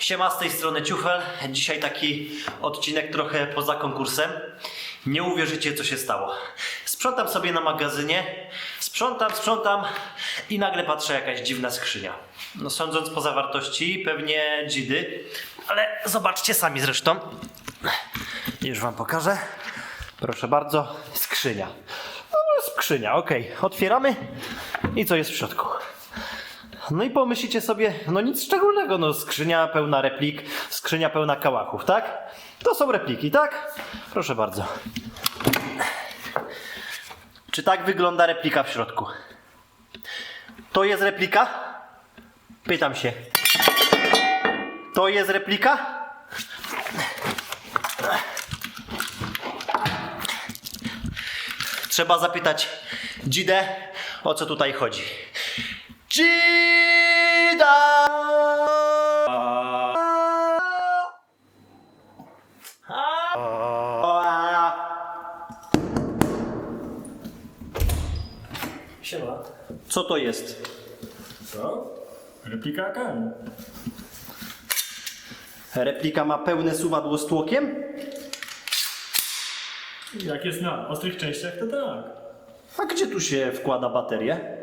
Siema, z tej strony Ciufel. Dzisiaj taki odcinek trochę poza konkursem. Nie uwierzycie, co się stało. Sprzątam sobie na magazynie, sprzątam, sprzątam i nagle patrzę jakaś dziwna skrzynia. No sądząc po zawartości, pewnie dzidy, ale zobaczcie sami zresztą. Już wam pokażę. Proszę bardzo, skrzynia. No, skrzynia, okej. Otwieramy i co jest w środku? No i pomyślicie sobie, no nic szczególnego, no skrzynia pełna replik, skrzynia pełna kałachów, tak? To są repliki, tak? Proszę bardzo. Czy tak wygląda replika w środku? To jest replika? Pytam się. To jest replika? Trzeba zapytać Dzidę, o co tutaj chodzi. Dzida! Siema. Co to jest? Co? Replika AKM. Replika ma pełne suwadło z tłokiem? Jak jest na ostrych częściach, to tak. A gdzie tu się wkłada baterię?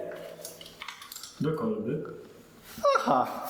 Do kolby. Aha.